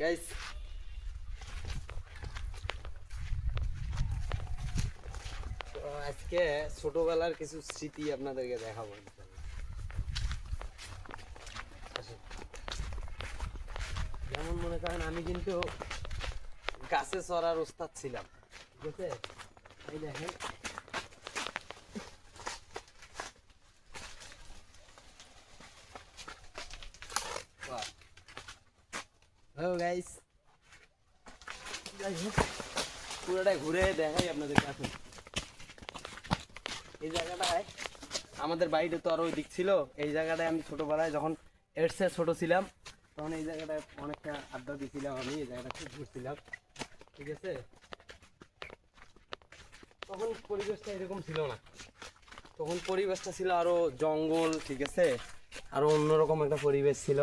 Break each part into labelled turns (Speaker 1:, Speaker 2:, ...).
Speaker 1: Guys আজকে ছোটবেলার কিছু স্মৃতি আপনাদেরকে দেখাবো যেমন মনে করেন, আমি কিন্তু গাছে চড়ার ওস্তাদ ছিলাম। ঠিক আছে? এই দেখেন। Hello guys. পুরোটা ঘুরে দেখাই আপনাদের কাছে। এই জায়গাটায় আমাদের বাড়িতে তো আর ওই দিক ছিল, এই জায়গাটায় আমি ছোটবেলায় যখন এডসে ছোট ছিলাম, তখন এই জায়গাটায় অনেকটা আড্ডা দিয়েছিলাম আমি, এই জায়গাটা খুব ঘুরছিলাম, ঠিক আছে? তখন পরিবেশটা এরকম ছিল না। তখন পরিবেশটা ছিল আরও জঙ্গল, ঠিক আছে? আরও অন্যরকম একটা পরিবেশ ছিল।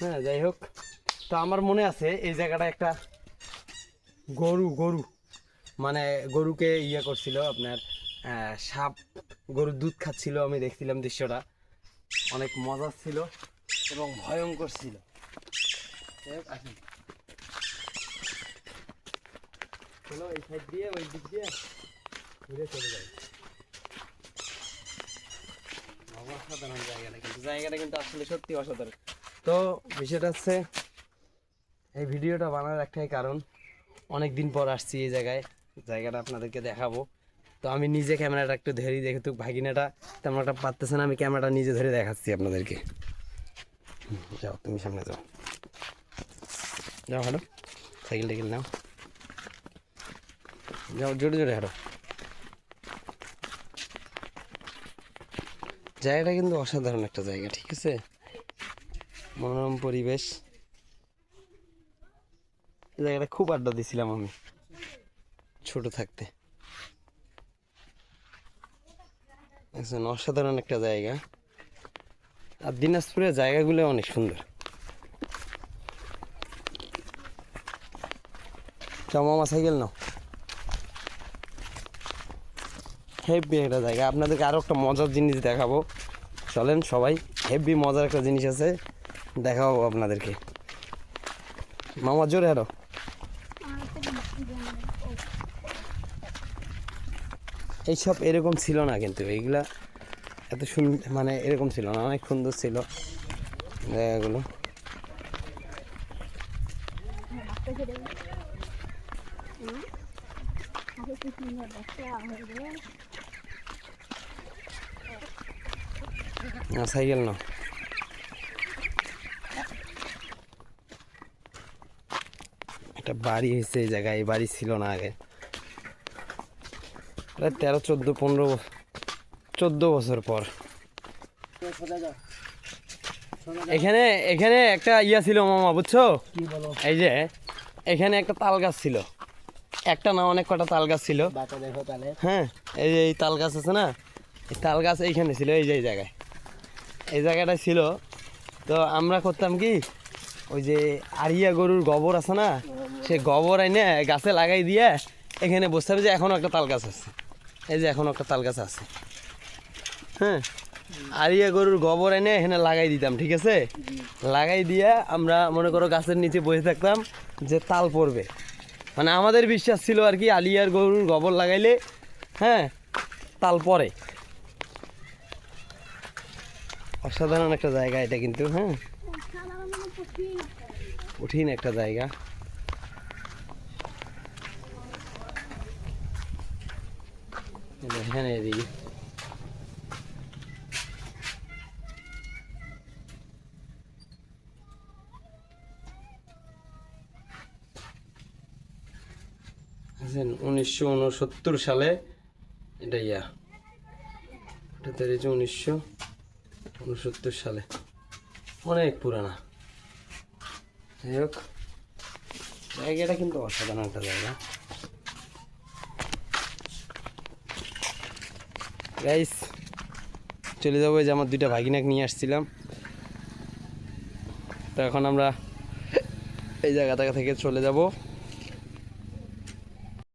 Speaker 1: হ্যাঁ যাই হোক। তো আমার মনে আছে এই জায়গাটা একটা গরু গরু। মানে গরুকে ইয়ে করছিল আপনার সাপ, গরুর দুধ খাচ্ছিল, আমি দেখছিলাম দৃশ্যটা। অনেক মজার ছিল এবং ভয়ঙ্কর ছিল। সাইড দিয়ে, ওই দিক দিয়ে চলে কিন্তু, জায়গাটা কিন্তু আসলে সত্যি অসাধারণ। তো বিষয়টা হচ্ছে এই ভিডিওটা বানানোর একটাই কারণ অনেক দিন পর আসছি এই জায়গায়, জায়গাটা আপনাদেরকে দেখাবো। তো আমি নিজে ক্যামেরাটা একটু ধরি, যেহেতু ভাগিনাটা তেমন একটা পারতেছে না, আমি ক্যামেরাটা নিজে ধরে দেখাচ্ছি আপনাদেরকে। যাও, তুমি সামনে যাও। যাও, হাঁটো। সাইকেল টাইকেল নাও। যাও, জোরে জোরে হাঁটো। জায়গাটা কিন্তু অসাধারণ একটা জায়গা, ঠিক আছে? মনোরম পরিবেশ। এই জায়গাটা খুব আড্ডা দিছিলাম আমি। ছোট থাকতে। অসাধারণ একটা জায়গা। আর দিনাজপুরের জায়গাগুলো অনেক সুন্দর। মামা সাইকেল নাও। হেভি একটা জায়গা। আপনাদেরকে আরও একটা মজার জিনিস দেখাবো। চলেন সবাই, হেভি মজার একটা জিনিস আছে, দেখাবো আপনাদেরকে। মামা, জোরে হারো এইসব এরকম ছিল না কিন্তু, এইগুলা এত সুন্দর মানে এরকম ছিল না, অনেক সুন্দর ছিল জায়গাগুলো। সাইকেল না। একটা বাড়ি হয়েছে এই জায়গায় এই বাড়ি ছিল না আগে। প্রায় তেরো চোদ্দ পনেরো চোদ্দ বছর পর। এখানে এখানে একটা ইয়া ছিল মামা বুঝছ? এই যে এখানে একটা তাল গাছ ছিল। একটা না অনেক কটা তাল গাছ ছিল। হ্যাঁ এই যে এই তাল গাছ আছে না এই তাল গাছ এইখানে ছিল এই যে এই জায়গায়। এই জায়গাটা ছিল। তো আমরা করতাম কি ওই যে আরিয়া গরুর গোবর আছে না, সে গোবর এনে গাছে লাগাই দিয়ে এখানে বসতে হবে যে এখনও একটা তাল গাছ আছে। এই যে এখনও একটা তাল গাছ আছে। হ্যাঁ আরিয়া গরুর গোবর এনে এখানে লাগাই দিতাম, ঠিক আছে? লাগাই দিয়ে আমরা মনে করো গাছের নিচে বসে থাকতাম যে তাল পড়বে। মানে আমাদের বিশ্বাস ছিল আর কি, আলিয়ার গরুর গোবর লাগাইলে হ্যাঁ তাল পড়ে। অসাধারণ একটা জায়গা এটা কিন্তু হ্যাঁ। কঠিন একটা জায়গা। দেখেন এদিকে। উনিশশো উনসত্তর সালে এটা ইয়া। এটা তৈরি উনিশশো উনসত্তর সালে। অনেক পুরানা। যাই হোক জায়গাটা কিন্তু অসাধারণ একটা জায়গা। গাইস চলে যাব যে আমার দুইটা ভাগিনাক নিয়ে আসছিলাম। তো এখন আমরা এই জায়গাটা থেকে চলে যাব।